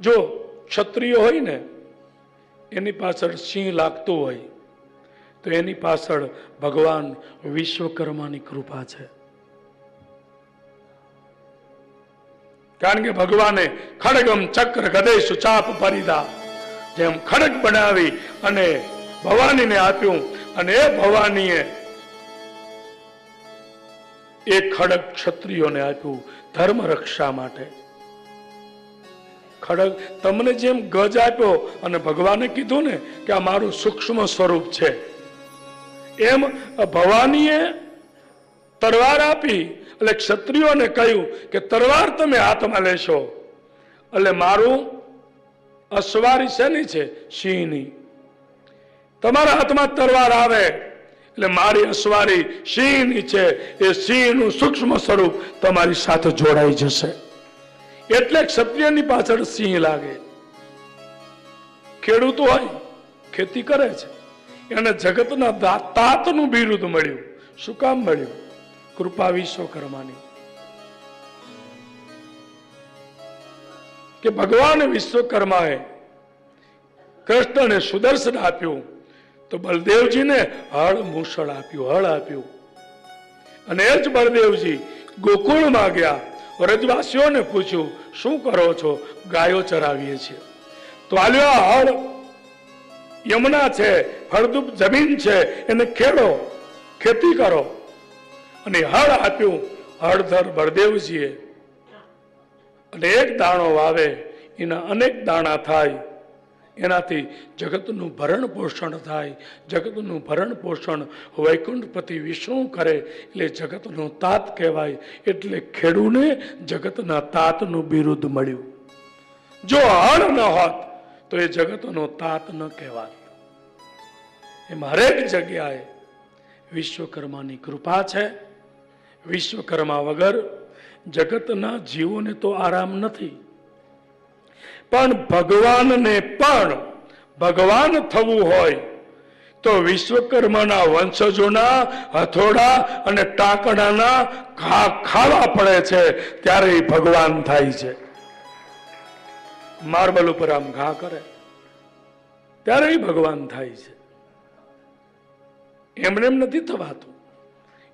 જો ક્ષત્રિય હોય ને, એની પાછળ સિંહ લાગતું હોય, તો એની પાછળ ભગવાન વિશ્વકર્માની કૃપા છે. કારણ કે ભગવાને ખડગમ ચક્ર ગદેશ ચાપ પરિદા, જેમ ખડગ બનાવી અને ભવાનીને આપ્યું, અને એ ભવાનીએ એ ખડગ ક્ષત્રિયોને આપ્યું ધર્મ રક્ષા માટે. ખડગ તમને જેમ ગજ આપ્યો અને ભગવાને કીધું ને કે આ મારું સૂક્ષ્મ સ્વરૂપ છે. એમ ભવાનીએ તરવાર આપી એટલે ક્ષત્રિયોને કહ્યું કે તરવાર તમે હાથમાં લેશો. એટલે મારું અસવારી શેની છે? સિંહની તમારા હાથમાં તરવાર આવે એટલે મારી અસવારી સિંહની છે. એ સિંહનું સૂક્ષ્મ સ્વરૂપ તમારી સાથે જોડાઈ જશે. એટલે ક્ષત્રિયની પાછળ સિંહ લાગે. ખેડૂતો હોય, ખેતી કરે છે. એને જગતના તાતનું બિરુદ મળ્યું. શું કામ મળ્યું? કૃપા વિશ્વકર્માની. કે ભગવાન વિશ્વકર્માએ કૃષ્ણને સુદર્શન આપ્યું, તો બળદેવજીને હળ મૂસળ આપ્યું, હળ આપ્યું. અને એ જ બળદેવજી ગોકુળમાં ગયા. વ્રજવાસીઓને પૂછ્યું, શું કરો છો? ગાયો ચરાવીએ છીએ તો આલ્યો હળ યમુના છે ફળદ્રુપ જમીન છે, એને ખેડો, ખેતી કરો. અને હળ આપ્યું, હળધર બળદેવજીએ. અને એક દાણો વાવે, એના અનેક દાણા થાય એનાથી જગતનું ભરણ પોષણ થાય, જગતનું ભરણ પોષણ વૈકુંઠપતિ વિષ્ણુ કરે, એટલે જગતનો તાત કહેવાય, એટલે ખેડૂને જગતના તાતનું બિરુદ મળ્યું. જો હળ ન હોત, તો એ જગતનો તાત ન કહેવાય. એમ હરેક જગ્યાએ વિશ્વકર્માની કૃપા છે. વિશ્વકર્મા વગર જગતના જીવોને તો આરામ નથી. પણ ભગવાનને પણ ભગવાન થવું હોય તો વિશ્વકર્માના વંશજોના હથોડા અને ટાંકડાના ઘા ખાવા પડે છે ત્યારે એ ભગવાન થાય છે. માર્બલ ઉપર આમ ઘા કરે ત્યારે એ ભગવાન થાય છે. એમને એમ નથી થવાતું.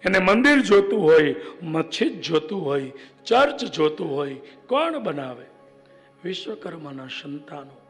એને મંદિર જોતું હોય, મસ્જિદ જોતું હોય, ચર્ચ જોતું હોય, કોણ બનાવે? વિશ્વકર્માના સંતાનો.